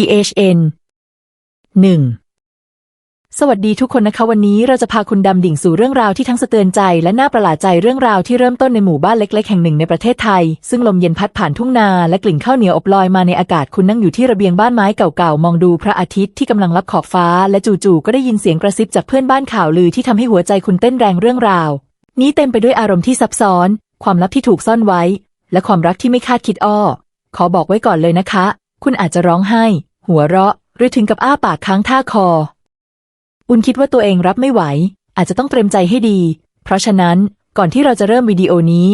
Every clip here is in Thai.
THN หนึ่งสวัสดีทุกคนนะคะวันนี้เราจะพาคุณดำดิ่งสู่เรื่องราวที่ทั้งสะเตือนใจและน่าประหลาดใจเรื่องราวที่เริ่มต้นในหมู่บ้านเล็ก ๆ แห่งหนึ่งในประเทศไทย ซึ่งลมเย็นพัดผ่านทุ่งนาและกลิ่นข้าวเหนียวอบลอยมาในอากาศคุณนั่งอยู่ที่ระเบียงบ้านไม้เก่าๆมองดูพระอาทิตย์ที่กำลังลับขอบฟ้า และจู่ๆก็ได้ยินเสียงกระซิบจากเพื่อนบ้านข่าวลือที่ทำให้หัวใจคุณเต้นแรงเรื่องราว นี้เต็มไปด้วยอารมณ์ที่ซับซ้อน ความลับที่ถูกซ่อนไว้ และความรักที่ไม่คาดคิดอ้อขอบอกไว้ก่อนเลยนะคะ คุณอาจจะร้องไห้ หัวเราะ หรือถึงกับอ้าปากค้างท่าคอ อุนคิดว่าตัวเองรับไม่ไหว อาจจะต้องเตรียมใจให้ดี เพราะฉะนั้นก่อนที่เราจะเริ่มวิดีโอนี้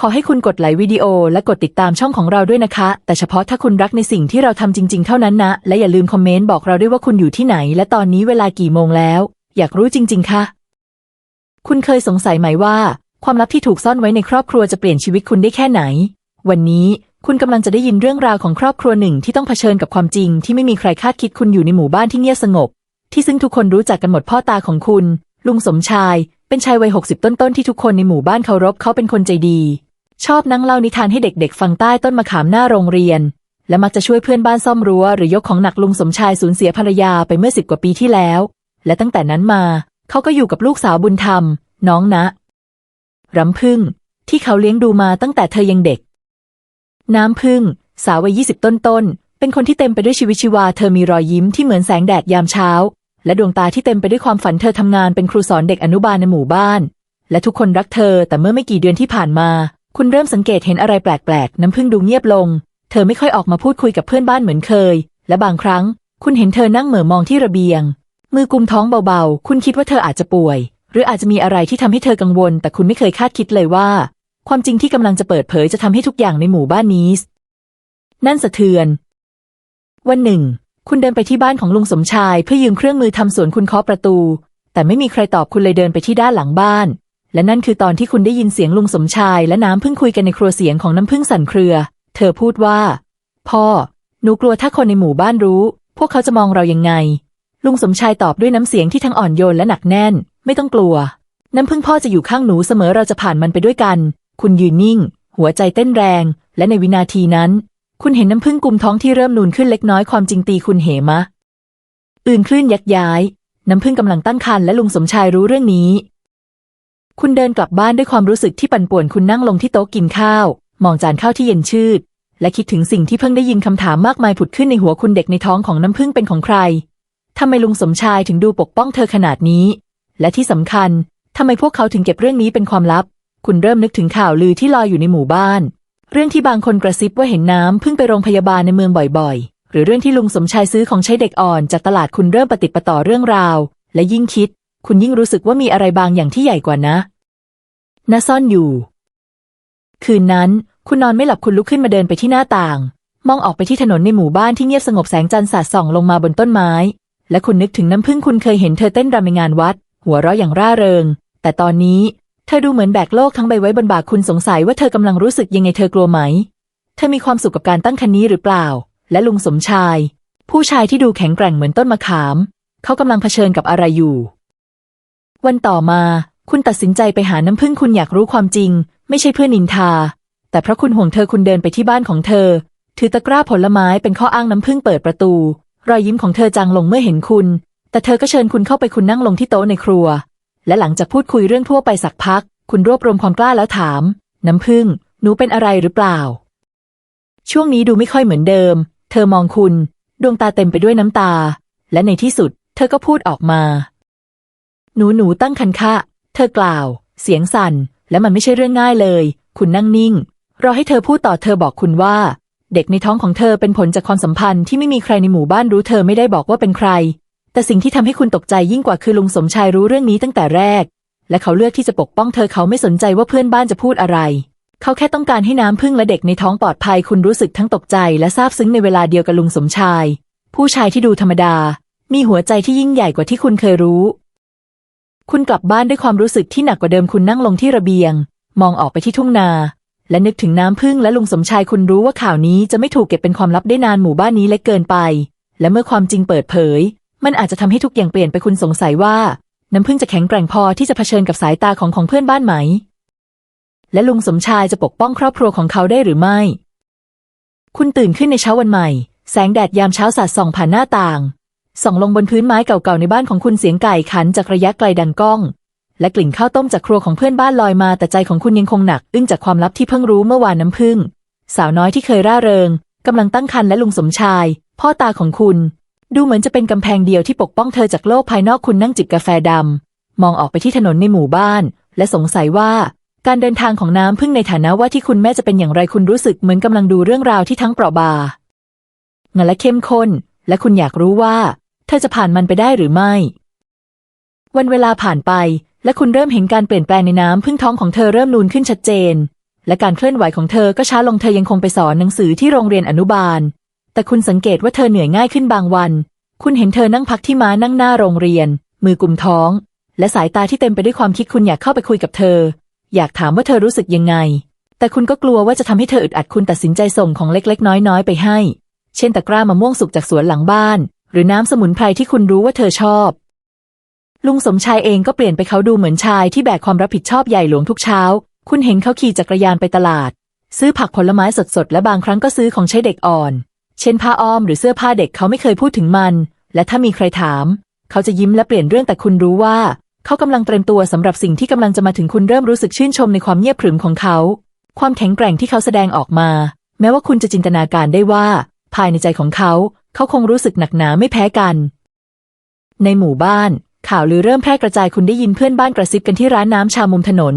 ขอให้คุณกดไลค์วิดีโอและกดติดตามช่องของเราด้วยนะคะ แต่เฉพาะถ้าคุณรักในสิ่งที่เราทำจริง ๆ เท่านั้นนะ และอย่าลืมคอมเมนต์บอกเราด้วยว่าคุณอยู่ที่ไหน และตอนนี้เวลากี่โมงแล้ว อยากรู้จริง ๆ ค่ะ คุณเคยสงสัยไหมว่า ความลับที่ถูกซ่อนไว้ในครอบครัวจะเปลี่ยนชีวิตคุณได้แค่ไหน วันนี้ คุณกำลังจะได้ยินเรื่องราวของครอบครัวหนึ่งที่ต้องเผชิญกับความจริง ที่ไม่มีใครคาดคิดคุณอยู่ในหมู่บ้านที่เงียบสงบ ที่ซึ่งทุกคนรู้จักกันหมดพ่อตาของคุณ ลุงสมชาย เป็นชายวัยหกสิบต้นๆที่ทุกคนในหมู่บ้านเคารพเขาเป็นคนใจดี ชอบนั่งเล่านิทานให้เด็กๆ ฟังใต้ต้นมะขามหน้าโรงเรียน และมักจะช่วยเพื่อนบ้านซ่อมรั้วหรือยกของหนักลุงสมชายสูญเสียภรรยาไปเมื่อสิบกว่าปีที่แล้ว และตั้งแต่นั้นมาเขาก็อยู่กับลูกสาวบุญธรรม น้องนะรำพึ่ง ที่เขาเลี้ยงดูมาตั้งแต่เธอยังเด็ก น้ำพึ่ง สาววัยยี่สิบต้นๆ เป็นคนที่เต็มไปด้วยชีวิตชีวา เธอมีรอยยิ้มที่เหมือนแสงแดดยามเช้า และดวงตาที่เต็มไปด้วยความฝันเธอทำงานเป็นครูสอนเด็กอนุบาลในหมู่บ้าน และทุกคนรักเธอ แต่เมื่อไม่กี่เดือนที่ผ่านมา คุณเริ่มสังเกตเห็นอะไรแปลกๆ น้ำพึ่งดูเงียบลง เธอไม่ค่อยออกมาพูดคุยกับเพื่อนบ้านเหมือนเคย และบางครั้ง คุณเห็นเธอนั่งเหม่อมองที่ระเบียง มือกุมท้องเบาๆ คุณคิดว่าเธออาจจะป่วย หรืออาจจะมีอะไรที่ทำให้เธอกังวล แต่คุณไม่เคยคาดคิดเลยว่า ความจริงที่กำลังจะเปิดเผยจะทำให้ทุกอย่างในหมู่บ้านนี้ นั่นสะเทือน วันหนึ่ง คุณเดินไปที่บ้านของลุงสมชาย เพื่อยืมเครื่องมือทำสวนคุณเคาะประตู แต่ไม่มีใครตอบคุณเลยเดินไปที่ด้านหลังบ้าน และนั่นคือตอนที่คุณได้ยินเสียงลุงสมชาย และน้ำพึ่งคุยกันในครัวเสียงของน้ำพึ่งสั่นเครือ เธอพูดว่า พ่อ หนูกลัวถ้าคนในหมู่บ้านรู้ พวกเขาจะมองเรายังไง ลุงสมชายตอบด้วยน้ำเสียงที่ทั้งอ่อนโยนและหนักแน่น ไม่ต้องกลัว น้ำพึ่งพ่อจะอยู่ข้างหนูเสมอเราจะผ่านมันไปด้วยกัน คุณยืนนิ่ง หัวใจเต้นแรง และในวินาทีนั้น คุณเห็นน้ำพึ่งกุมท้องที่เริ่มนูนขึ้นเล็กน้อยความจริงตีคุณเหมะ อื่นคลื่นยักย้าย น้ำพึ่งกำลังตั้งครรภ์และลุงสมชายรู้เรื่องนี้ คุณเดินกลับบ้านด้วยความรู้สึกที่ปั่นป่วนคุณนั่งลงที่โต๊ะกินข้าว มองจานข้าวที่เย็นชืด และคิดถึงสิ่งที่เพิ่งได้ยินคำถามมากมายผุดขึ้นในหัวคุณเด็กในท้องของน้ำพึ่งเป็นของใครทำไมลุงสมชายถึงดูปกป้องเธอขนาดนี้ และที่สำคัญทำไมพวกเขาถึงเก็บเรื่องนี้เป็นความลับ คุณเริ่มนึกถึงข่าวลือที่ลอยอยู่ในหมู่บ้าน เรื่องที่บางคนกระซิบว่าเห็นน้ำพึ่งไปโรงพยาบาลในเมืองบ่อยๆ หรือเรื่องที่ลุงสมชายซื้อของใช้เด็กอ่อนจากตลาดคุณเริ่มปฏิดประต่อเรื่องราว และยิ่งคิด คุณยิ่งรู้สึกว่ามีอะไรบางอย่างที่ใหญ่กว่านะน่าซ่อนอยู่ คืนนั้น คุณนอนไม่หลับคุณลุกขึ้นมาเดินไปที่หน้าต่าง มองออกไปที่ถนนในหมู่บ้านที่เงียบสงบแสงจันทร์สาดส่องลงมาบนต้นไม้ และคุณนึกถึงน้ำพึ่งคุณเคยเห็นเธอเต้นรำในงานวัด หัวเราะอย่างร่าเริง แต่ตอนนี้ เธอดูเหมือนแบกโลกทั้งใบไว้บนบ่าคุณสงสัยว่าเธอกำลังรู้สึกยังไงเธอกลัวไหม เธอมีความสุขกับการตั้งครรภ์นี้หรือเปล่า และลุงสมชาย ผู้ชายที่ดูแข็งแกร่งเหมือนต้นมะขาม เขากำลังเผชิญกับอะไรอยู่ วันต่อมา คุณตัดสินใจไปหาน้ำพึ่งคุณอยากรู้ความจริง ไม่ใช่เพื่อนินทา แต่เพราะคุณห่วงเธอคุณเดินไปที่บ้านของเธอ ถือตะกร้าผลไม้เป็นข้ออ้างน้ำพึ่งเปิดประตู รอยยิ้มของเธอจางลงเมื่อเห็นคุณ แต่เธอก็เชิญคุณเข้าไปคุณนั่งลงที่โต๊ะในครัว และหลังจากพูดคุยเรื่องทั่วไปสักพัก คุณรวบรวมความกล้าแล้วถาม น้ำพึ่ง หนูเป็นอะไรหรือเปล่า ช่วงนี้ดูไม่ค่อยเหมือนเดิม เธอมองคุณ ดวงตาเต็มไปด้วยน้ำตา และในที่สุด เธอก็พูดออกมา หนูหนูตั้งคันค่ะ เธอกล่าว เสียงสั่น และมันไม่ใช่เรื่องง่ายเลย คุณนั่งนิ่ง รอให้เธอพูดต่อเธอบอกคุณว่า เด็กในท้องของเธอเป็นผลจากความสัมพันธ์ที่ไม่มีใครในหมู่บ้านรู้เธอไม่ได้บอกว่าเป็นใคร แต่สิ่งที่ทำให้คุณตกใจยิ่งกว่าคือลุงสมชายรู้เรื่องนี้ตั้งแต่แรก และเขาเลือกที่จะปกป้องเธอเขาไม่สนใจว่าเพื่อนบ้านจะพูดอะไร เขาแค่ต้องการให้น้ำพึ่งและเด็กในท้องปลอดภัยคุณรู้สึกทั้งตกใจและซาบซึ้งในเวลาเดียวกับลุงสมชาย ผู้ชายที่ดูธรรมดา มีหัวใจที่ยิ่งใหญ่กว่าที่คุณเคยรู้ คุณกลับบ้านด้วยความรู้สึกที่หนักกว่าเดิมคุณนั่งลงที่ระเบียง มองออกไปที่ทุ่งนาและนึกถึงน้ำพึ่งและลุงสมชายคุณรู้ว่าข่าวนี้จะไม่ถูกเก็บเป็นความลับได้นานหมู่บ้านนี้เล็กเกินไป และเมื่อความจริงเปิดเผย มันอาจจะทำให้ทุกอย่างเปลี่ยนไปคุณสงสัยว่า น้ำพึ่งจะแข็งแกร่งพอที่จะเผชิญกับสายตาของของเพื่อนบ้านไหม และลุงสมชายจะปกป้องครอบครัวของเขาได้หรือไม่ คุณตื่นขึ้นในเช้าวันใหม่ แสงแดดยามเช้าสาดส่องผ่านหน้าต่าง ส่องลงบนพื้นไม้เก่าๆในบ้านของคุณเสียงไก่ขันจากระยะไกลดังก้อง และกลิ่นข้าวต้มจากครัวของเพื่อนบ้านลอยมา แต่ใจของคุณยังคงหนัก อึ้งจากความลับที่เพิ่งรู้เมื่อวานน้ำพึ่ง สาวน้อยที่เคยร่าเริงกำลังตั้งครรภ์และลุงสมชาย พ่อตาของคุณ ดูเหมือนจะเป็นกำแพงเดียวที่ปกป้องเธอจากโลกภายนอกคุณนั่งจิบกาแฟดำ มองออกไปที่ถนนในหมู่บ้าน และสงสัยว่าการเดินทางของน้ำพึ่งในฐานะว่าที่คุณแม่จะเป็นอย่างไรคุณรู้สึกเหมือนกำลังดูเรื่องราวที่ทั้งเปราะบางงันและเข้มข้น และคุณอยากรู้ว่า เธอจะผ่านมันไปได้หรือไม่ วันเวลาผ่านไป และคุณเริ่มเห็นการเปลี่ยนแปลงในน้ำพึ่งท้องของเธอเริ่มนูนขึ้นชัดเจน และการเคลื่อนไหวของเธอก็ช้าลงเธอยังคงไปสอนหนังสือที่โรงเรียนอนุบาล แต่คุณสังเกตว่าเธอเหนื่อยง่ายขึ้นบางวัน คุณเห็นเธอนั่งพักที่ม้านั่งหน้าโรงเรียน มือกุมท้อง และสายตาที่เต็มไปด้วยความคิดคุณอยากเข้าไปคุยกับเธอ อยากถามว่าเธอรู้สึกยังไง แต่คุณก็กลัวว่าจะทำให้เธออึดอัดคุณตัดสินใจส่งของเล็กๆ น้อยๆ ไปให้ เช่นตะกร้ามะม่วงสุกจากสวนหลังบ้าน หรือน้ำสมุนไพรที่คุณรู้ว่าเธอชอบ ลุงสมชายเองก็เปลี่ยนไปเขาดูเหมือนชายที่แบกความรับผิดชอบใหญ่หลวงทุกเช้า คุณเห็นเขาขี่จักรยานไปตลาด ซื้อผักผลไม้สดๆและบางครั้งก็ซื้อของใช้เด็กอ่อน เช่นผ้าอ้อมหรือเสื้อผ้าเด็กเขาไม่เคยพูดถึงมัน และถ้ามีใครถาม เขาจะยิ้มและเปลี่ยนเรื่องแต่คุณรู้ว่า เขากำลังเตรียมตัวสำหรับสิ่งที่กำลังจะมาถึงคุณเริ่มรู้สึกชื่นชมในความเงียบขรึมของเขา ความแข็งแกร่งที่เขาแสดงออกมา แม้ว่าคุณจะจินตนาการได้ว่า ภายในใจของเขา เขาคงรู้สึกหนักหนาไม่แพ้กัน ในหมู่บ้าน ข่าวลือเริ่มแพร่กระจายคุณได้ยินเพื่อนบ้านกระซิบกันที่ร้านน้ำชามุมถนน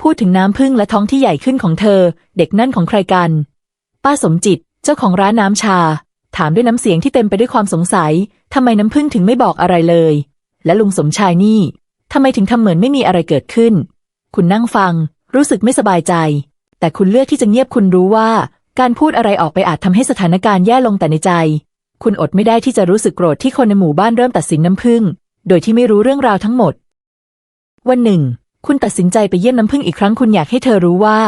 พูดถึงน้ำพึ่งและท้องที่ใหญ่ขึ้นของเธอ เด็กนั่นของใครกัน ป้าสมจิต เจ้าของร้านน้ำชา ถามด้วยน้ำเสียงที่เต็มไปด้วยความสงสัยทำไมน้ำพึ่งถึงไม่บอกอะไรเลย และลุงสมชายนี่ทำไมถึงทำเหมือนไม่มีอะไรเกิดขึ้น คุณนั่งฟัง รู้สึกไม่สบายใจ แต่คุณเลือกที่จะเงียบคุณรู้ว่า การพูดอะไรออกไปอาจทำให้สถานการณ์แย่ลงแต่ในใจ คุณอดไม่ได้ที่จะรู้สึกโกรธที่คนในหมู่บ้านเริ่มตัดสินน้ำพึ่ง โดยที่ไม่รู้เรื่องราวทั้งหมด วันหนึ่ง คุณตัดสินใจไปเยี่ยมน้ำพึ่งอีกครั้งคุณอยากให้เธอรู้ว่า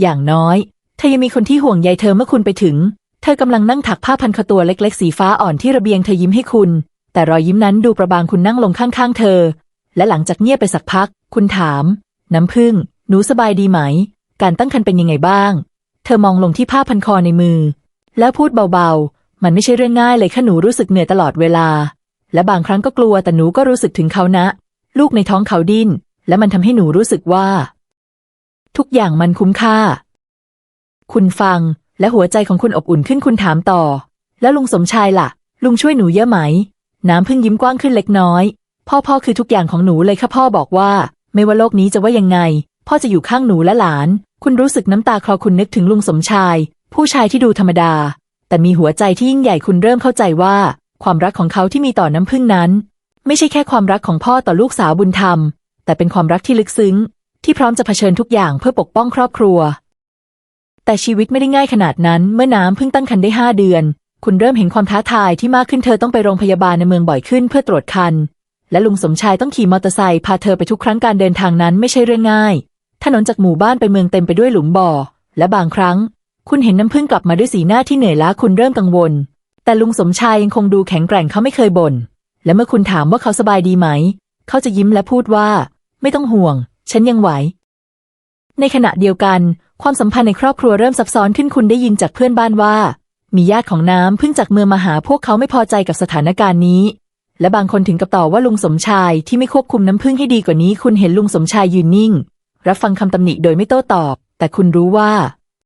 อย่างน้อยเธอยังมีคนที่ห่วงใยเธอเมื่อคุณไปถึง เธอกำลังนั่งถักผ้าพันคอตัวเล็ก ๆ สีฟ้าอ่อนที่ระเบียงเธอยิ้มให้คุณ แต่รอยยิ้มนั้นดูประบางคุณนั่งลงข้างๆ เธอ และหลังจากเงียบไปสักพัก คุณถาม น้ำพึ่ง หนูสบายดีไหม การตั้งครรภ์เป็นยังไงบ้าง เธอมองลงที่ผ้าพันคอในมือ แล้วพูดเบาๆ มันไม่ใช่เรื่องง่ายเลยค่ะหนูรู้สึกเหนื่อยตลอดเวลา และบางครั้งก็กลัวแต่หนูก็รู้สึกถึงเขานะ ลูกในท้องเขาดิ้นและมันทำให้หนูรู้สึกว่า ทุกอย่างมันคุ้มค่า คุณฟัง และหัวใจของคุณอบอุ่นขึ้นคุณถามต่อ แล้วลุงสมชายล่ะ ลุงช่วยหนูเยอะไหม น้ำพึ่งยิ้มกว้างขึ้นเล็กน้อย พ่อพ่อคือทุกอย่างของหนูเลยค่ะพ่อบอกว่า ไม่ว่าโลกนี้จะว่ายังไง พ่อจะอยู่ข้างหนูและหลาน คุณรู้สึกน้ำตาคลอคุณนึกถึงลุงสมชาย ผู้ชายที่ดูธรรมดา แต่มีหัวใจที่ยิ่งใหญ่คุณเริ่มเข้าใจว่า ความรักของเขาที่มีต่อน้ำพึ่งนั้น ไม่ใช่แค่ความรักของพ่อต่อลูกสาวบุญธรรม แต่เป็นความรักที่ลึกซึ้ง ที่พร้อมจะเผชิญทุกอย่างเพื่อปกป้องครอบครัว แต่ชีวิตไม่ได้ง่ายขนาดนั้น เมื่อน้ำเพิ่งตั้งครรภ์ได้ห้าเดือน คุณเริ่มเห็นความท้าทายที่มากขึ้นเธอต้องไปโรงพยาบาลในเมืองบ่อยขึ้นเพื่อตรวจคัน และลุงสมชายต้องขี่มอเตอร์ไซค์พาเธอไปทุกครั้งการเดินทางนั้นไม่ใช่เรื่องง่าย ถนนจากหมู่บ้านไปเมืองเต็มไปด้วยหลุมบ่อ และบางครั้ง คุณเห็นน้ำพึ่งกลับมาด้วยสีหน้าที่เหนื่อยล้าคุณเริ่มกังวล แต่ลุงสมชายยังคงดูแข็งแกร่งเขาไม่เคยบ่นและเมื่อคุณถามว่าเขาสบายดีไหม เขาจะยิ้มและพูดว่า ไม่ต้องห่วง ฉันยังไหว ในขณะเดียวกัน ความสัมพันธ์ในครอบครัวเริ่มซับซ้อนขึ้นคุณได้ยินจากเพื่อนบ้านว่า มีญาติของน้ำเพิ่งจากเมืองมาหาพวกเขาไม่พอใจกับสถานการณ์นี้ และบางคนถึงกับต่อว่าลุงสมชายที่ไม่ควบคุมน้ำพึ่งให้ดีกว่านี้ คุณเห็นลุงสมชายยืนนิ่ง รับฟังคำตำหนิโดยไม่โต้ตอบ แต่คุณรู้ว่า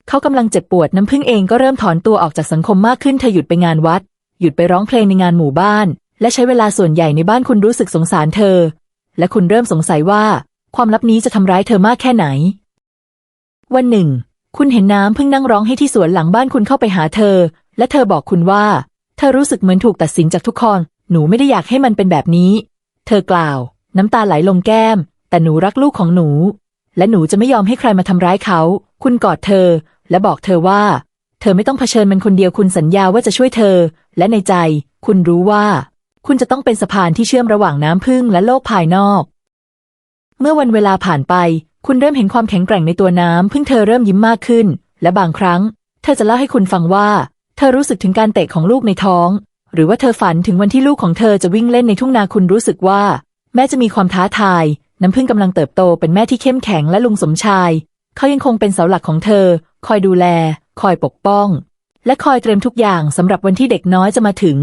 เขากำลังเจ็บปวดน้ำพึ่งเองก็เริ่มถอนตัวออกจากสังคมมากขึ้นเธอหยุดไปงานวัด หยุดไปร้องเพลงในงานหมู่บ้าน และใช้เวลาส่วนใหญ่ในบ้านคุณรู้สึกสงสารเธอ และคุณเริ่มสงสัยว่า ความลับนี้จะทำร้ายเธอมากแค่ไหน วันหนึ่ง คุณเห็นน้ำพึ่งนั่งร้องให้ที่สวนหลังบ้านคุณเข้าไปหาเธอ และเธอบอกคุณว่า เธอรู้สึกเหมือนถูกตัดสินจากทุกคน หนูไม่ได้อยากให้มันเป็นแบบนี้ เธอกล่าว น้ำตาไหลลงแก้ม แต่หนูรักลูกของหนู และหนูจะไม่ยอมให้ใครมาทำร้ายเขา คุณกอดเธอ และบอกเธอว่า เธอไม่ต้องเผชิญมันคนเดียวคุณสัญญาว่าจะช่วยเธอ และในใจ คุณรู้ว่า คุณจะต้องเป็นสะพานที่เชื่อมระหว่างน้ำพึ่งและโลกภายนอก เมื่อวันเวลาผ่านไป คุณเริ่มเห็นความแข็งแกร่งในตัวน้ำพึ่งเธอเริ่มยิ้มมากขึ้น และบางครั้ง เธอจะเล่าให้คุณฟังว่า เธอรู้สึกถึงการเตะของลูกในท้อง หรือว่าเธอฝันถึงวันที่ลูกของเธอจะวิ่งเล่นในทุ่งนาคุณรู้สึกว่า แม้จะมีความท้าทาย น้ำพึ่งกำลังเติบโตเป็นแม่ที่เข้มแข็งและลุงสมชาย เขายังคงเป็นเสาหลักของเธอ คอยดูแล คอยปกป้อง และคอยเตรียมทุกอย่างสำหรับวันที่เด็กน้อยจะมาถึง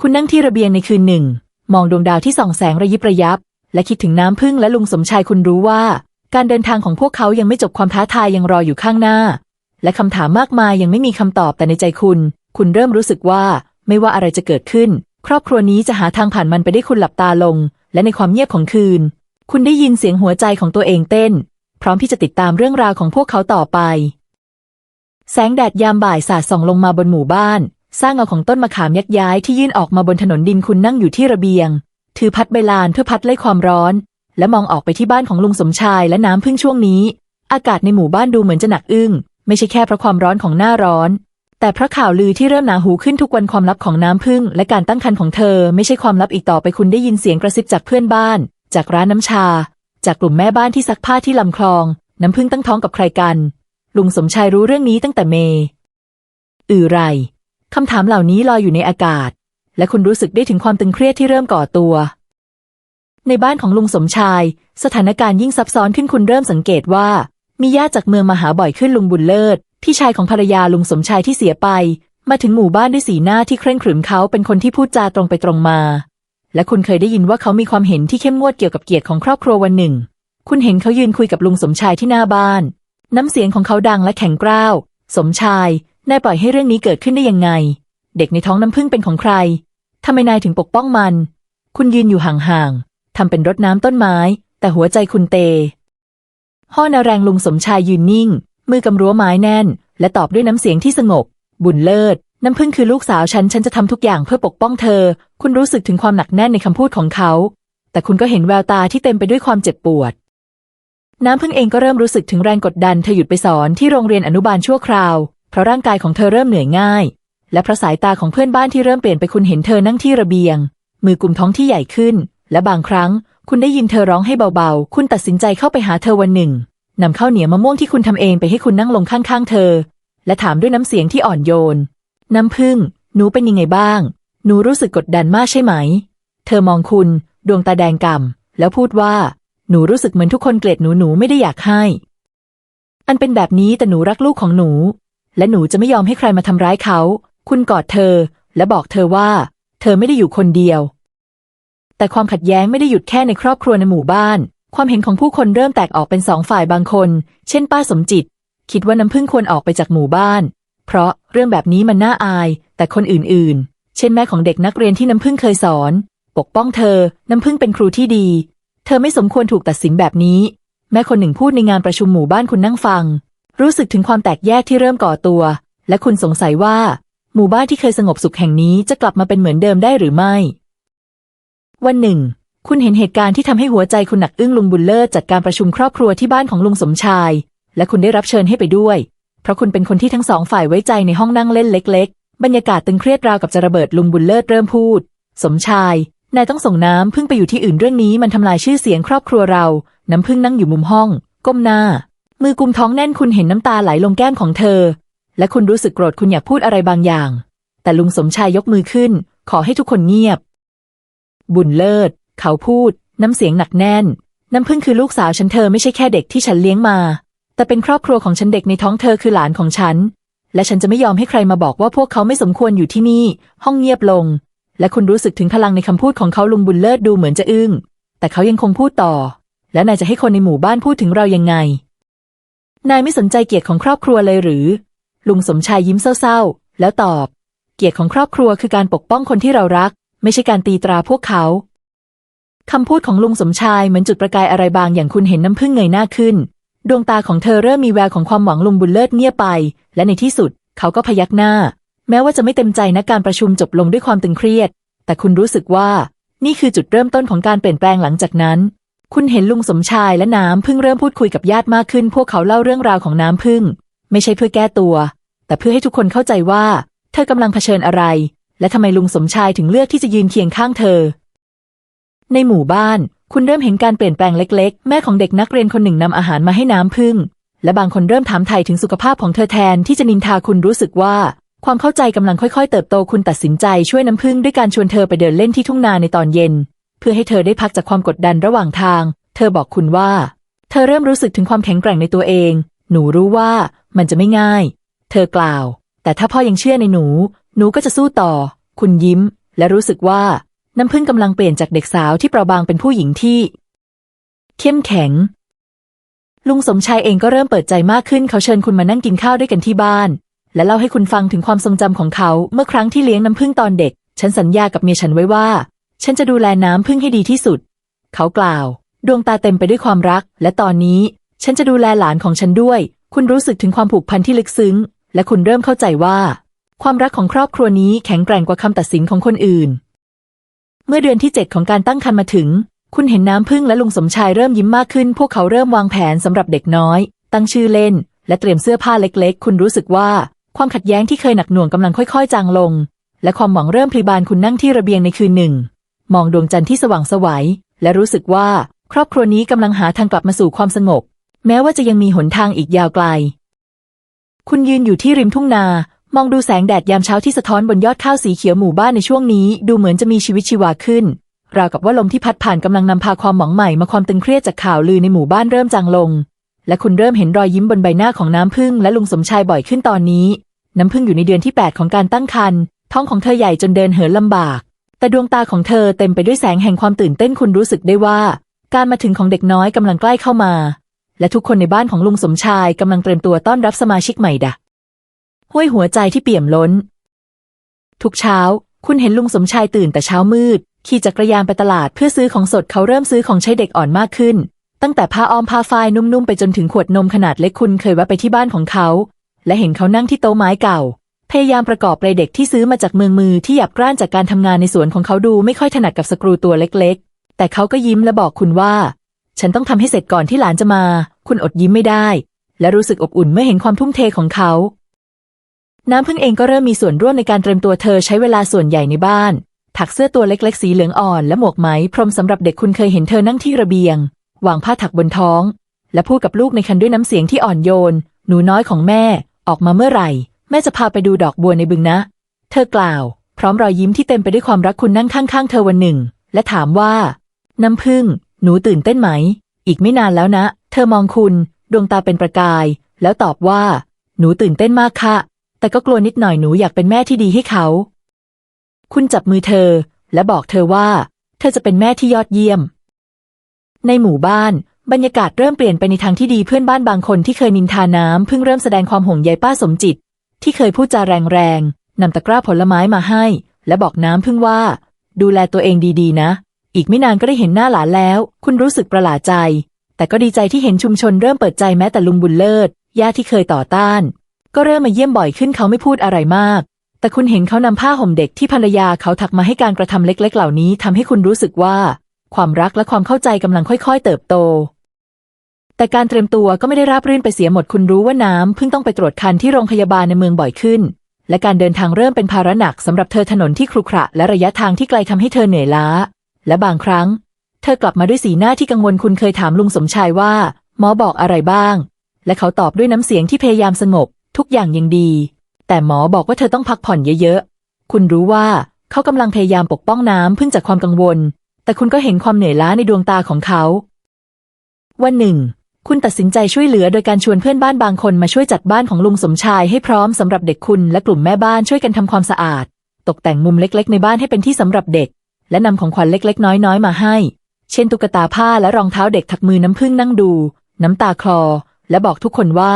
คุณนั่งที่ระเบียงในคืนหนึ่ง มองดวงดาวที่ส่องแสงระยิบระยับ และคิดถึงน้ำพึ่งและลุงสมชายคุณรู้ว่า การเดินทางของพวกเขายังไม่จบความท้าทายยังรออยู่ข้างหน้า และคำถามมากมายยังไม่มีคำตอบแต่ในใจคุณ คุณเริ่มรู้สึกว่า ไม่ว่าอะไรจะเกิดขึ้น ครอบครัวนี้จะหาทางผ่านมันไปได้คุณหลับตาลง และในความเงียบของคืน คุณได้ยินเสียงหัวใจของตัวเองเต้น พร้อมที่จะติดตามเรื่องราวของพวกเขาต่อไป แสงแดดยามบ่ายสาดส่องลงมาบนหมู่บ้านสร้างเงาของต้นมะขามยักย้ายที่ยื่นออกมาบนถนนดินคุณนั่งอยู่ที่ระเบียง ถือพัดใบลานเพื่อพัดไล่ความร้อน และมองออกไปที่บ้านของลุงสมชายและน้ำพึ่งช่วงนี้ อากาศในหมู่บ้านดูเหมือนจะหนักอึ้งไม่ใช่แค่เพราะความร้อนของหน้าร้อน แต่เพราะข่าวลือที่เริ่มหนาหูขึ้นทุกวันความลับของน้ำพึ่งและการตั้งครรภ์ของเธอ ไม่ใช่ความลับอีกต่อไปคุณได้ยินเสียงกระซิบจากเพื่อนบ้าน จากร้านน้ำชา จากกลุ่มแม่บ้านที่ซักผ้าที่ลำคลอง น้ำพึ่งตั้งท้องกับใครกัน ลุงสมชายรู้เรื่องนี้ตั้งแต่เมอือไรคำถามเหล่านี้ลอยอยู่ในอากาศ และคุณรู้สึกได้ถึงความตึงเครียดที่เริ่มก่อตัว ในบ้านของลุงสมชาย สถานการณ์ยิ่งซับซ้อนขึ้นคุณเริ่มสังเกตว่า มีญาติจากเมืองมาหาบ่อยขึ้นลุงบุญเลิศพี่ชายของภรรยาลุงสมชายที่เสียไป มาถึงหมู่บ้านด้วยสีหน้าที่เคร่งขรึมเขาเป็นคนที่พูดจาตรงไปตรงมา และคุณเคยได้ยินว่าเขามีความเห็นที่เข้มงวดเกี่ยวกับเกียรติของครอบครัววันหนึ่ง คุณเห็นเขายืนคุยกับลุงสมชายที่หน้าบ้าน น้ำเสียงของเขาดังและแข็งกร้าว สมชายนายปล่อยให้เรื่องนี้เกิดขึ้นได้ยังไง เด็กในท้องน้ำพึ่งเป็นของใคร ทำไมนายถึงปกป้องมัน คุณยืนอยู่ห่างๆทำเป็นรดน้ำต้นไม้ แต่หัวใจคุณเตห่อนาแรงลุงสมชายยืนนิ่ง มือกำรั้วไม้แน่น และตอบด้วยน้ำเสียงที่สงบ บุญเลิศ น้ำพึ่งคือลูกสาวฉัน ฉันจะทำทุกอย่างเพื่อปกป้องเธอ คุณรู้สึกถึงความหนักแน่นในคำพูดของเขา แต่คุณก็เห็นแววตาที่เต็มไปด้วยความเจ็บปวด น้ำพึ่งเองก็เริ่มรู้สึกถึงแรงกดดัน เธอหยุดไปสอนที่โรงเรียนอนุบาลชั่วคราว เพราะร่างกายของเธอเริ่มเหนื่อยง่าย และเพราะสายตาของเพื่อนบ้านที่เริ่มเปลี่ยนไปคุณเห็นเธอนั่งที่ระเบียง มือกลุ่มท้องที่ใหญ่ขึ้น และบางครั้ง คุณได้ยินเธอร้องให้เบาๆ คุณตัดสินใจเข้าไปหาเธอวันหนึ่งนำข้าวเหนียวมะม่วงที่คุณทำเองไปให้คุณนั่งลงข้างๆ เธอ และถามด้วยน้ำเสียงที่อ่อนโยน น้ำพึ่ง หนูเป็นยังไงบ้าง หนูรู้สึกกดดันมากใช่ไหม เธอมองคุณ ดวงตาแดงก่ำแล้วพูดว่า หนูรู้สึกเหมือนทุกคนเกลียดหนูหนูไม่ได้อยากให้ อันเป็นแบบนี้แต่หนูรักลูกของหนู และหนูจะไม่ยอมให้ใครมาทำร้ายเขา คุณกอดเธอ และบอกเธอว่า เธอไม่ได้อยู่คนเดียว แต่ความขัดแย้งไม่ได้หยุดแค่ในครอบครัวในหมู่บ้าน ความเห็นของผู้คนเริ่มแตกออกเป็นสองฝ่ายบางคน เช่น ป้าสมจิต คิดว่าน้ำพึ่งควรออกไปจากหมู่บ้าน เพราะเรื่องแบบนี้มันน่าอาย แต่คนอื่นๆ เช่นแม่ของเด็กนักเรียนที่น้ำพึ่งเคยสอน ปกป้องเธอ น้ำพึ่งเป็นครูที่ดี เธอไม่สมควรถูกตัดสินแบบนี้ แม่คนหนึ่งพูดในงานประชุมหมู่บ้านคุณนั่งฟัง รู้สึกถึงความแตกแยกที่เริ่มก่อตัว และคุณสงสัยว่า หมู่บ้านที่เคยสงบสุขแห่งนี้จะกลับมาเป็นเหมือนเดิมได้หรือไม่ วันหนึ่ง คุณเห็นเหตุการณ์ที่ทำให้หัวใจคุณหนักอึ้งลุงบุญเลิศจัดการประชุมครอบครัวที่บ้านของลุงสมชาย และคุณได้รับเชิญให้ไปด้วย เพราะคุณเป็นคนที่ทั้งสองฝ่ายไว้ใจในห้องนั่งเล่นเล็ก ๆ บรรยากาศตึงเครียดราวกับจะระเบิดลุงบุญเลิศเริ่มพูด สมชายนายต้องส่งน้ำพึ่งไปอยู่ที่อื่นเรื่องนี้มันทำลายชื่อเสียงครอบครัวเรา น้ำพึ่งนั่งอยู่มุมห้อง ก้มหน้า มือกุมท้องแน่นคุณเห็นน้ำตาไหลลงแก้มของเธอ และคุณรู้สึกโกรธคุณอยากพูดอะไรบางอย่าง แต่ลุงสมชายยกมือขึ้น ขอให้ทุกคนเงียบ บุญเลิศ เขาพูด น้ำเสียงหนักแน่น น้ำพึ่งคือลูกสาวฉันเธอไม่ใช่แค่เด็กที่ฉันเลี้ยงมา แต่เป็นครอบครัวของฉันเด็กในท้องเธอคือหลานของฉัน และฉันจะไม่ยอมให้ใครมาบอกว่าพวกเขาไม่สมควรอยู่ที่นี่ ห้องเงียบลง และคุณรู้สึกถึงพลังในคำพูดของเขาลุงบุญเลิศดูเหมือนจะอึ้ง แต่เขายังคงพูดต่อ แล้วนายจะให้คนในหมู่บ้านพูดถึงเรายังไง นายไม่สนใจเกียรติของครอบครัวเลยหรือ ลุงสมชายยิ้มเศร้าๆ แล้วตอบ เกียรติของครอบครัวคือการปกป้องคนที่เรารัก ไม่ใช่การตีตราพวกเขาคำพูดของลุงสมชายเหมือนจุดประกายอะไรบางอย่างคุณเห็นน้ำพึ่งเงยหน้าขึ้น ดวงตาของเธอเริ่มมีแววของความหวังลุงบุญเลิศเงียบไป และในที่สุดเขาก็พยักหน้า แม้ว่าจะไม่เต็มใจนะการประชุมจบลงด้วยความตึงเครียด แต่คุณรู้สึกว่า นี่คือจุดเริ่มต้นของการเปลี่ยนแปลงหลังจากนั้น คุณเห็นลุงสมชายและน้ำพึ่งเริ่มพูดคุยกับญาติมากขึ้น พวกเขาเล่าเรื่องราวของน้ำพึ่ง ไม่ใช่เพื่อแก้ตัว แต่เพื่อให้ทุกคนเข้าใจว่า เธอกำลังเผชิญอะไร และทำไมลุงสมชายถึงเลือกที่จะยืนเคียงข้างเธอ ในหมู่บ้าน คุณเริ่มเห็นการเปลี่ยนแปลงเล็ก ๆ แม่ของเด็กนักเรียนคนหนึ่งนำอาหารมาให้น้ำพึ่ง และบางคนเริ่มถามไถ่ถึงสุขภาพของเธอแทนที่จะนินทาคุณรู้สึกว่า ความเข้าใจกำลังค่อยๆ เติบโตคุณตัดสินใจช่วยน้ำพึ่งด้วยการชวนเธอไปเดินเล่นที่ทุ่งนาในตอนเย็น เพื่อให้เธอได้พักจากความกดดันระหว่างทาง เธอบอกคุณว่า เธอเริ่มรู้สึกถึงความแข็งแกร่งในตัวเอง หนูรู้ว่ามันจะไม่ง่าย เธอกล่าว แต่ถ้าพ่อยังเชื่อในหนู หนูก็จะสู้ต่อ คุณยิ้ม และรู้สึกว่าน้ำพึ่งกำลังเปลี่ยนจากเด็กสาวที่เปราะบางเป็นผู้หญิงที่ เข้มแข็ง ลุงสมชายเองก็เริ่มเปิดใจมากขึ้นเขาเชิญคุณมานั่งกินข้าวด้วยกันที่บ้าน และเล่าให้คุณฟังถึงความทรงจำของเขาเมื่อครั้งที่เลี้ยงน้ำพึ่งตอนเด็ก ฉันสัญญากับเมียฉันไว้ว่า ฉันจะดูแลน้ำพึ่งให้ดีที่สุด เขากล่าว ดวงตาเต็มไปด้วยความรัก และตอนนี้ ฉันจะดูแลหลานของฉันด้วย คุณรู้สึกถึงความผูกพันที่ลึกซึ้ง และคุณเริ่มเข้าใจว่า ความรักของครอบครัวนี้แข็งแกร่งกว่าคำตัดสินของคนอื่น เมื่อเดือนที่7ของการตั้งครรภ์มาถึง คุณเห็นน้ำพึ่งและลุงสมชายเริ่มยิ้มมากขึ้น พวกเขาเริ่มวางแผนสำหรับเด็กน้อย ตั้งชื่อเล่น และเตรียมเสื้อผ้าเล็ก ๆ คุณรู้สึกว่า ความขัดแย้งที่เคยหนักหน่วงกำลังค่อย ๆ จางลง และความหวังเริ่มพลีบานคุณนั่งที่ระเบียงในคืนหนึ่ง มองดวงจันทร์ที่สว่างไสวัยและรู้สึกว่า ครอบครัวนี้กำลังหาทางกลับมาสู่ความสงบ แม้ว่าจะยังมีหนทางอีกยาวไกล คุณยืนอยู่ที่ริมทุ่งนา มองดูแสงแดดยามเช้าที่สะท้อนบนยอดข้าวสีเขียวหมู่บ้านในช่วงนี้ ดูเหมือนจะมีชีวิตชีวาขึ้น ราวกับว่าลมที่พัดผ่านกำลังนำพาความหวังใหม่มาความตึงเครียดจากข่าวลือในหมู่บ้านเริ่มจางลง และคุณเริ่มเห็นรอยยิ้มบนใบหน้าของน้ำพึ่งและลุงสมชายบ่อยขึ้นตอนนี้ น้ำพึ่งอยู่ในเดือนที่ 8 ของการตั้งครรภ์ท้องของเธอใหญ่จนเดินเหินลำบาก แต่ดวงตาของเธอเต็มไปด้วยแสงแห่งความตื่นเต้นคุณรู้สึกได้ว่า การมาถึงของเด็กน้อยกำลังใกล้เข้ามา และทุกคนในบ้านของลุงสมชายกำลังเตรียมตัวต้อนรับสมาชิกใหม่ดะห้วยหัวใจที่เปี่ยมล้น ทุกเช้า คุณเห็นลุงสมชายตื่นแต่เช้ามืด ขี่จักรยานไปตลาดเพื่อซื้อของสดเขาเริ่มซื้อของใช้เด็กอ่อนมากขึ้น ตั้งแต่ผ้าอ้อมผ้าฝ้ายนุ่มๆ ไปจนถึงขวดนมขนาดเล็กคุณเคยแวะไปที่บ้านของเขา และเห็นเขานั่งที่โต๊ะไม้เก่า พยายามประกอบเปลเด็กที่ซื้อมาจากเมืองมือที่หยับกร้านจากการทำงานในสวนของเขาดูไม่ค่อยถนัดกับสกรูตัวเล็ก ๆ แต่เขาก็ยิ้มและบอกคุณว่า ฉันต้องทำให้เสร็จก่อนที่หลานจะมา คุณอดยิ้มไม่ได้ และรู้สึกอบอุ่นเมื่อเห็นความทุ่มเทของเขา น้ำพึ่งเองก็เริ่มมีส่วนร่วมในการเตรียมตัวเธอใช้เวลาส่วนใหญ่ในบ้าน ถักเสื้อตัวเล็กๆ สีเหลืองอ่อนและหมวกไหม พรมสำหรับเด็กคุณเคยเห็นเธอนั่งที่ระเบียง วางผ้าถักบนท้อง และพูดกับลูกในคันด้วยน้ำเสียงที่อ่อนโยน หนูน้อยของแม่ ออกมาเมื่อไหร่ แม่จะพาไปดูดอกบัวในบึงนะ เธอกล่าว พร้อมรอยยิ้มที่เต็มไปด้วยความรักคุณนั่งข้างๆ เธอวันหนึ่ง และถามว่า น้ำพึ่ง หนูตื่นเต้นไหม อีกไม่นานแล้วนะ เธอมองคุณ ดวงตาเป็นประกาย แล้วตอบว่า หนูตื่นเต้นมากค่ะ แต่ก็กลัวนิดหน่อยหนูอยากเป็นแม่ที่ดีให้เขา คุณจับมือเธอ และบอกเธอว่า เธอจะเป็นแม่ที่ยอดเยี่ยม ในหมู่บ้าน บรรยากาศเริ่มเปลี่ยนไปในทางที่ดีเพื่อนบ้านบางคนที่เคยนินทาน้ำเพิ่งเริ่มแสดงความห่วงใยป้าสมจิต ที่เคยพูดจาแรงๆนำตะกร้าผลไม้มาให้ และบอกน้ำพึ่งว่า ดูแลตัวเองดีๆ นะ อีกไม่นานก็ได้เห็นหน้าหลานแล้ว คุณรู้สึกประหลาดใจ แต่ก็ดีใจที่เห็นชุมชนเริ่มเปิดใจแม้แต่ลุงบุญเลิศญาติที่เคยต่อต้าน ก็เริ่มมาเยี่ยมบ่อยขึ้นเขาไม่พูดอะไรมาก แต่คุณเห็นเขานำผ้าห่มเด็กที่ภรรยาเขาถักมาให้การกระทำเล็ก ๆ เหล่านี้ทำให้คุณรู้สึกว่า ความรักและความเข้าใจกำลังค่อย ๆ เติบโต แต่การเตรียมตัวก็ไม่ได้ราบรื่นไปเสียหมดคุณรู้ว่าน้ำเพิ่งต้องไปตรวจคันที่โรงพยาบาลในเมืองบ่อยขึ้น และการเดินทางเริ่มเป็นภาระหนักสำหรับเธอถนนที่ครุขระและระยะทางที่ไกลทำให้เธอเหนื่อยล้า และบางครั้ง เธอกลับมาด้วยสีหน้าที่กังวลคุณเคยถามลุงสมชายว่า หมอบอกอะไรบ้าง และเขาตอบด้วยน้ำเสียงที่พยายามสงบ ทุกอย่างยังดี แต่หมอบอกว่าเธอต้องพักผ่อนเยอะๆ คุณรู้ว่าเขากำลังพยายามปกป้องน้ำพึ่งจากความกังวล แต่คุณก็เห็นความเหนื่อยล้าในดวงตาของเขา วันหนึ่ง คุณตัดสินใจช่วยเหลือโดยการชวนเพื่อนบ้านบางคนมาช่วยจัดบ้านของลุงสมชายให้พร้อมสำหรับเด็กคุณและกลุ่มแม่บ้านช่วยกันทำความสะอาด ตกแต่งมุมเล็ก ๆ ในบ้านให้เป็นที่สำหรับเด็ก และนำของขวัญเล็กๆ น้อยๆ มาให้ เช่นตุ๊กตาผ้าและรองเท้าเด็กถักมือน้ำพึ่งนั่งดู น้ำตาคลอ และบอกทุกคนว่า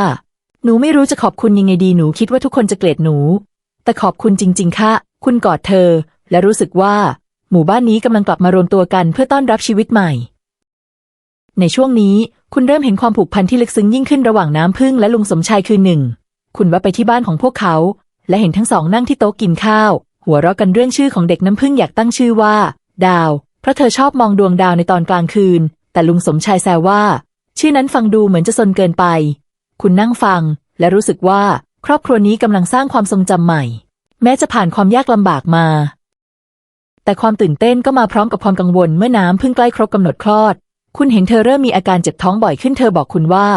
หนูไม่รู้จะขอบคุณยังไงดีหนูคิดว่าทุกคนจะเกลียดหนู แต่ขอบคุณจริง ๆ ค่ะ คุณกอดเธอ และรู้สึกว่า หมู่บ้านนี้กำลังกลับมารวมตัวกันเพื่อต้อนรับชีวิตใหม่ ในช่วงนี้คุณเริ่มเห็นความผูกพันที่ลึกซึ้งยิ่งขึ้นระหว่างน้ำพึ่งและลุงสมชายคือหนึ่ง คุณแวะไปที่บ้านของพวกเขา และเห็นทั้งสองนั่งที่โต๊ะกินข้าว หัวเราะกันเรื่องชื่อของเด็กน้ำพึ่งอยากตั้งชื่อว่า ดาว เพราะเธอชอบมองดวงดาวในตอนกลางคืน แต่ลุงสมชายแซวว่า ชื่อนั้นฟังดูเหมือนจะซนเกินไป คุณนั่งฟัง และรู้สึกว่าครอบครัวนี้กำลังสร้างความทรงจำใหม่ แม้จะผ่านความยากลำบากมา แต่ความตื่นเต้นก็มาพร้อมกับความกังวลเมื่อน้ำพิ่งใกล้ครบกำหนดคลอด คุณเห็นเธอเริ่มมีอาการเจ็บท้องบ่อยขึ้นเธอบอกคุณว่า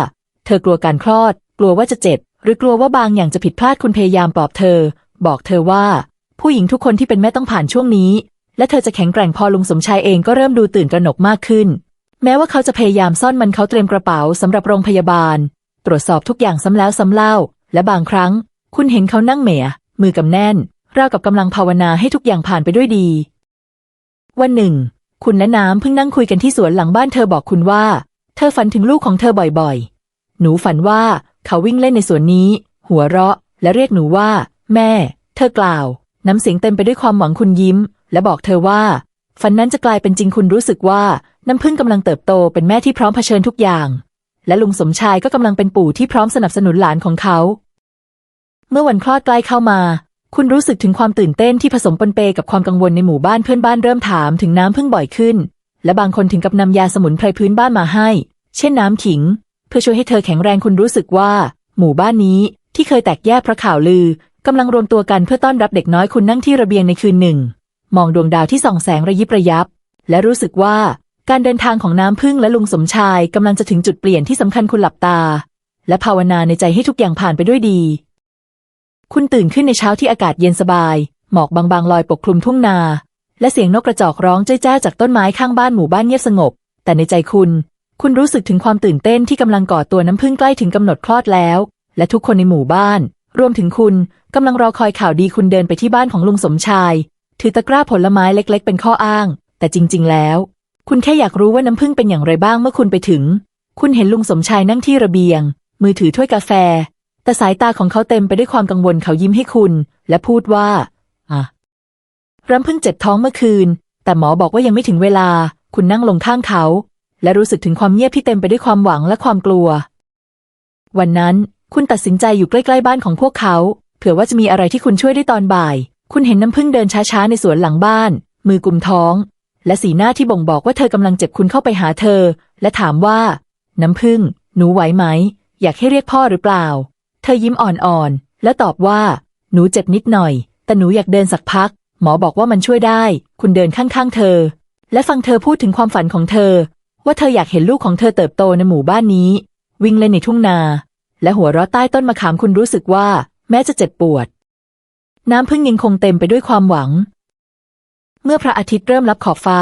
เธอกลัวการคลอด กลัวว่าจะเจ็บ หรือกลัวว่าบางอย่างจะผิดพลาดคุณพยายามปลอบเธอ บอกเธอว่า ผู้หญิงทุกคนที่เป็นแม่ต้องผ่านช่วงนี้ และเธอจะแข็งแกร่งพอลุงสมชายเองก็เริ่มดูตื่นตระหนกมากขึ้น แม้ว่าเขาจะพยายามซ่อนมันเขาเตรียมกระเป๋าสำหรับโรงพยาบาล ตรวจสอบทุกอย่างซ้ำแล้วซ้ำเล่า และบางครั้ง คุณเห็นเขานั่งเหม่อมือกำแน่นราวกับกำลังภาวนาให้ทุกอย่างผ่านไปด้วยดี วันหนึ่ง คุณและน้ำเพิ่งนั่งคุยกันที่สวนหลังบ้านเธอบอกคุณว่า เธอฝันถึงลูกของเธอบ่อยๆ หนูฝันว่าเขาวิ่งเล่นในสวนนี้ หัวเราะ และเรียกหนูว่า แม่ เธอกล่าว น้ำเสียงเต็มไปด้วยความหวังคุณยิ้ม และบอกเธอว่า ฝันนั้นจะกลายเป็นจริงคุณรู้สึกว่าน้ำพึ่งกำลังเติบโตเป็นแม่ที่พร้อมเผชิญทุกอย่าง และลุงสมชายก็กำลังเป็นปู่ที่พร้อมสนับสนุนหลานของเขา เมื่อวันคลอดใกล้เข้ามา คุณรู้สึกถึงความตื่นเต้นที่ผสมปนเปกับความกังวลในหมู่บ้านเพื่อนบ้านเริ่มถามถึงน้ำพึ่งบ่อยขึ้น และบางคนถึงกับนำยาสมุนไพรพื้นบ้านมาให้ เช่นน้ำขิง เพื่อช่วยให้เธอแข็งแรงคุณรู้สึกว่า หมู่บ้านนี้ที่เคยแตกแยกเพราะข่าวลือ กำลังรวมตัวกันเพื่อต้อนรับเด็กน้อยคุณนั่งที่ระเบียงในคืนหนึ่ง มองดวงดาวที่ส่องแสงระยิบระยับ และรู้สึกว่าการเดินทางของน้ำพึ่งและลุงสมชายกำลังจะถึงจุดเปลี่ยนที่สำคัญคุณหลับตา และภาวนาในใจให้ทุกอย่างผ่านไปด้วยดี คุณตื่นขึ้นในเช้าที่อากาศเย็นสบาย หมอกบางๆลอยปกคลุมทุ่งนา และเสียงนกกระจอกร้องเจ้ยแจ้จากต้นไม้ข้างบ้านหมู่บ้านเงียบสงบ แต่ในใจคุณ คุณรู้สึกถึงความตื่นเต้นที่กำลังก่อตัวน้ำพึ่งใกล้ถึงกำหนดคลอดแล้ว และทุกคนในหมู่บ้าน รวมถึงคุณกำลังรอคอยข่าวดีคุณเดินไปที่บ้านของลุงสมชาย ถือตะกร้าผลไม้เล็ก ๆ เป็นข้ออ้าง แต่จริง ๆ แล้ว คุณแค่อยากรู้ว่าน้ำพึ่งเป็นอย่างไรบ้างเมื่อคุณไปถึง คุณเห็นลุงสมชายนั่งที่ระเบียง มือถือถ้วยกาแฟ แต่สายตาของเขาเต็มไปด้วยความกังวลเขายิ้มให้คุณ และพูดว่าอะรำพึ่งเจ็บท้องเมื่อคืน แต่หมอบอกว่ายังไม่ถึงเวลา คุณนั่งลงข้างเขา และรู้สึกถึงความเงียบที่เต็มไปด้วยความหวังและความกลัว วันนั้นคุณตัดสินใจอยู่ใกล้ๆบ้านของพวกเขา เผื่อว่าจะมีอะไรที่คุณช่วยได้ตอนบ่าย คุณเห็นน้ำพึ่งเดินช้าๆในสวนหลังบ้าน มือกุมท้อง และสีหน้าที่บ่งบอกว่าเธอกำลังเจ็บคุณเข้าไปหาเธอ และถามว่า น้ำพึ่ง หนูไหวไหม อยากให้เรียกพ่อหรือเปล่า เธอยิ้มอ่อนๆ และตอบว่า หนูเจ็บนิดหน่อย แต่หนูอยากเดินสักพัก หมอบอกว่ามันช่วยได้ คุณเดินข้างๆ เธอ และฟังเธอพูดถึงความฝันของเธอ ว่าเธออยากเห็นลูกของเธอเติบโตในหมู่บ้านนี้ วิ่งเล่นในทุ่งนา และหัวเราะใต้ต้นมะขามคุณรู้สึกว่า แม้จะเจ็บปวด น้ำพึ่งยังคงเต็มไปด้วยความหวัง เมื่อพระอาทิตย์เริ่มลับขอบฟ้า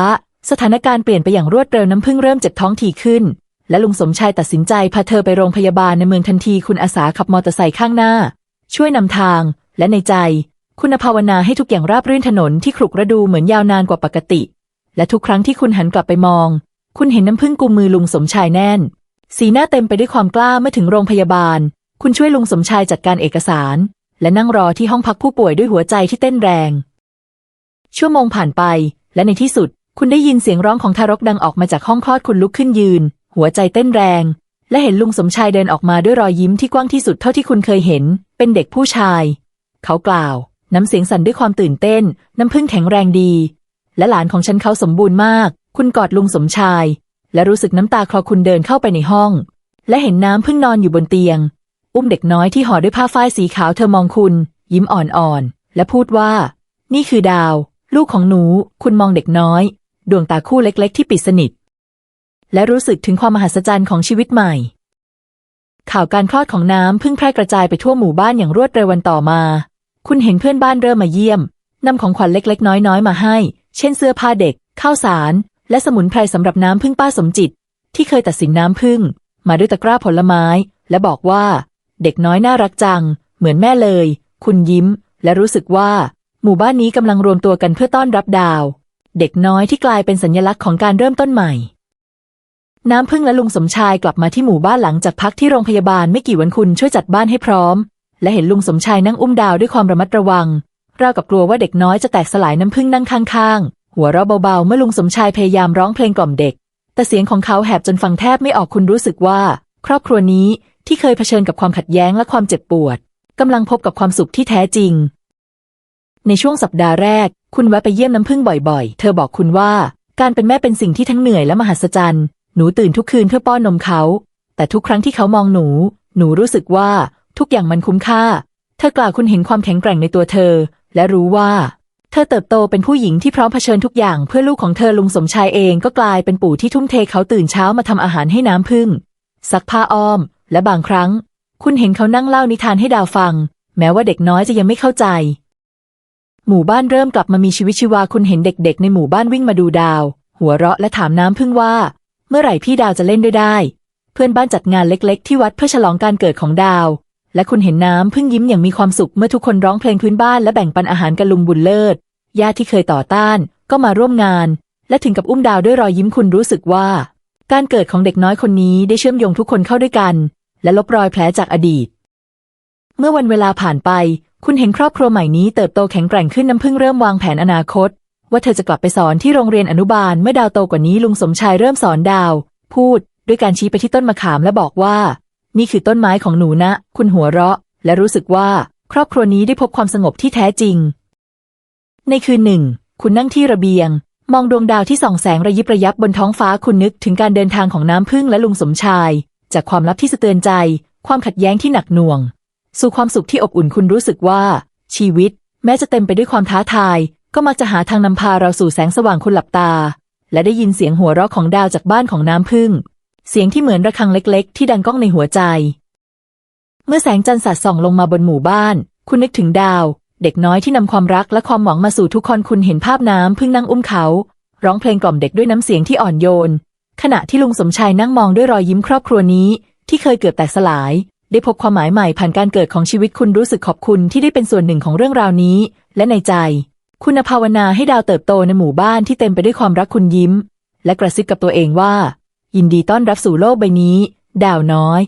สถานการณ์เปลี่ยนไปอย่างรวดเร็วน้ำพึ่งเริ่มเจ็บท้องถี่ขึ้น และลุงสมชายตัดสินใจพาเธอไปโรงพยาบาลในเมืองทันทีคุณอาสาขับมอเตอร์ไซค์ข้างหน้า ช่วยนำทาง และในใจ คุณภาวนาให้ทุกอย่างราบรื่นถนนที่ขรุกระดูเหมือนยาวนานกว่าปกติ และทุกครั้งที่คุณหันกลับไปมอง คุณเห็นน้ำพึ่งกุมมือลุงสมชายแน่น สีหน้าเต็มไปด้วยความกล้าเมื่อถึงโรงพยาบาล คุณช่วยลุงสมชายจัดการเอกสาร และนั่งรอที่ห้องพักผู้ป่วยด้วยหัวใจที่เต้นแรง ชั่วโมงผ่านไป และในที่สุด คุณได้ยินเสียงร้องของทารกดังออกมาจากห้องคลอดคุณลุกขึ้นยืน หัวใจเต้นแรง และเห็นลุงสมชายเดินออกมาด้วยรอยยิ้มที่กว้างที่สุดเท่าที่คุณเคยเห็น เป็นเด็กผู้ชาย เขากล่าว น้ำเสียงสั่นด้วยความตื่นเต้น น้ำพึ่งแข็งแรงดี และหลานของฉันเขาสมบูรณ์มาก คุณกอดลุงสมชาย และรู้สึกน้ำตาคลอคุณเดินเข้าไปในห้อง และเห็นน้ำพึ่งนอนอยู่บนเตียง อุ้มเด็กน้อยที่ห่อด้วยผ้าฝ้ายสีขาวเธอมองคุณ ยิ้มอ่อนๆ และพูดว่า นี่คือดาว ลูกของหนู คุณมองเด็กน้อย ดวงตาคู่เล็กๆ ที่ปิดสนิท และรู้สึกถึงความมหัศจรรย์ของชีวิตใหม่ ข่าวการคลอดของน้ำพึ่งแพร่กระจายไปทั่วหมู่บ้านอย่างรวดเร็ววันต่อมา คุณเห็นเพื่อนบ้านเริ่มมาเยี่ยมนำของขวัญเล็กๆ น้อยๆ มาให้ เช่นเสื้อผ้าเด็ก ข้าวสาร และสมุนไพรสำหรับน้ำพึ่งป้าสมจิต ที่เคยตัดสินน้ำพึ่ง มาด้วยตะกร้าผลไม้ และบอกว่า เด็กน้อยน่ารักจัง เหมือนแม่เลย คุณยิ้ม และรู้สึกว่า หมู่บ้านนี้กำลังรวมตัวกันเพื่อต้อนรับดาว เด็กน้อยที่กลายเป็นสัญลักษณ์ของการเริ่มต้นใหม่ น้ำพึ่งและลุงสมชายกลับมาที่หมู่บ้านหลังจากพักที่โรงพยาบาลไม่กี่วันคุณช่วยจัดบ้านให้พร้อม และเห็นลุงสมชายนั่งอุ้มดาวด้วยความระมัดระวังราวกับกลัวว่าเด็กน้อยจะแตกสลายน้ำพึ่งนั่งข้างๆ หัวเราะเบาๆ เมื่อลุงสมชายพยายามร้องเพลงกล่อมเด็ก แต่เสียงของเขาแหบจนฟังแทบไม่ออกคุณรู้สึกว่า ครอบครัวนี้ที่เคยเผชิญกับความขัดแย้งและความเจ็บปวดกำลังพบกับความสุขที่แท้จริง ในช่วงสัปดาห์แรก คุณแวะไปเยี่ยมน้ำพึ่งบ่อยๆ เธอบอกคุณว่า การเป็นแม่เป็นสิ่งที่ทั้งเหนื่อยและมหัศจรรย์ หนูตื่นทุกคืนเพื่อป้อนนมเขา แต่ทุกครั้งที่เขามองหนู หนูรู้สึกว่า ทุกอย่างมันคุ้มค่า เธอกล่าวคุณเห็นความแข็งแกร่งในตัวเธอ และรู้ว่า เธอเติบโตเป็นผู้หญิงที่พร้อมเผชิญทุกอย่างเพื่อลูกของเธอลุงสมชายเองก็กลายเป็นปู่ที่ทุ่มเทเขาตื่นเช้ามาทำอาหารให้น้ำพึ่งซักผ้าอ้อม และบางครั้ง คุณเห็นเขานั่งเล่านิทานให้ดาวฟัง แม้ว่าเด็กน้อยจะยังไม่เข้าใจ หมู่บ้านเริ่มกลับมามีชีวิตชีวาคุณเห็นเด็กๆ ในหมู่บ้านวิ่งมาดูดาว หัวเราะและถามน้ำพึ่งว่า เมื่อไหร่พี่ดาวจะเล่นด้วยได้ เพื่อนบ้านจัดงานเล็ก ๆ ที่วัดเพื่อฉลองการเกิดของดาว และคุณเห็นน้ำพึ่งยิ้มอย่างมีความสุขเมื่อทุกคนร้องเพลงพื้นบ้านและแบ่งปันอาหารกันลุงบุญเลิศญาติที่เคยต่อต้านก็มาร่วมงาน และถึงกับอุ้มดาวด้วยรอยยิ้มคุณรู้สึกว่า การเกิดของเด็กน้อยคนนี้ได้เชื่อมโยงทุกคนเข้าด้วยกัน และลบรอยแผลจากอดีต เมื่อวันเวลาผ่านไป คุณเห็นครอบครัวใหม่นี้เติบโตแข็งแกร่งขึ้นน้ำพึ่งเริ่มวางแผนอนาคต ว่าเธอจะกลับไปสอนที่โรงเรียนอนุบาลเมื่อดาวโตกว่านี้ลุงสมชายเริ่มสอนดาว พูด ด้วยการชี้ไปที่ต้นมะขามและบอกว่า นี่คือต้นไม้ของหนูนะ คุณหัวเราะ และรู้สึกว่าครอบครัวนี้ได้พบความสงบที่แท้จริง ในคืนหนึ่ง คุณนั่งที่ระเบียง มองดวงดาวที่ส่องแสงระยิบระยับบนท้องฟ้าคุณนึกถึงการเดินทางของน้ำพึ่งและลุงสมชาย จากความลับที่สะเตือนใจ ความขัดแย้งที่หนักหน่วง สู่ความสุขที่อบอุ่นคุณรู้สึกว่า ชีวิต แม้จะเต็มไปด้วยความท้าทาย ก็มักจะหาทางนำพาเราสู่แสงสว่างคุณหลับตา และได้ยินเสียงหัวเราะของดาวจากบ้านของน้ำพึ่ง เสียงที่เหมือนระฆังเล็ก ๆ ที่ดังก้องในหัวใจ เมื่อแสงจันทร์สาดส่องลงมาบนหมู่บ้าน คุณนึกถึงดาว เด็กน้อยที่นำความรักและความหวังมาสู่ทุกคนคุณเห็นภาพน้ำพึ่งนั่งอุ้มเขา ร้องเพลงกล่อมเด็กด้วยน้ำเสียงที่อ่อนโยน ขณะที่ลุงสมชายนั่งมองด้วยรอยยิ้มครอบครัวนี้ ที่เคยเกือบแตกสลาย ได้พบความหมายใหม่ผ่านการเกิดของชีวิตคุณรู้สึกขอบคุณที่ได้เป็นส่วนหนึ่งของเรื่องราวนี้ และในใจ คุณภาวนาให้ดาวเติบโตในหมู่บ้านที่เต็มไปด้วยความรักคุณยิ้ม และกระซิบกับตัวเองว่า ยินดีต้อนรับสู่โลกใบนี้ ดาวน้อย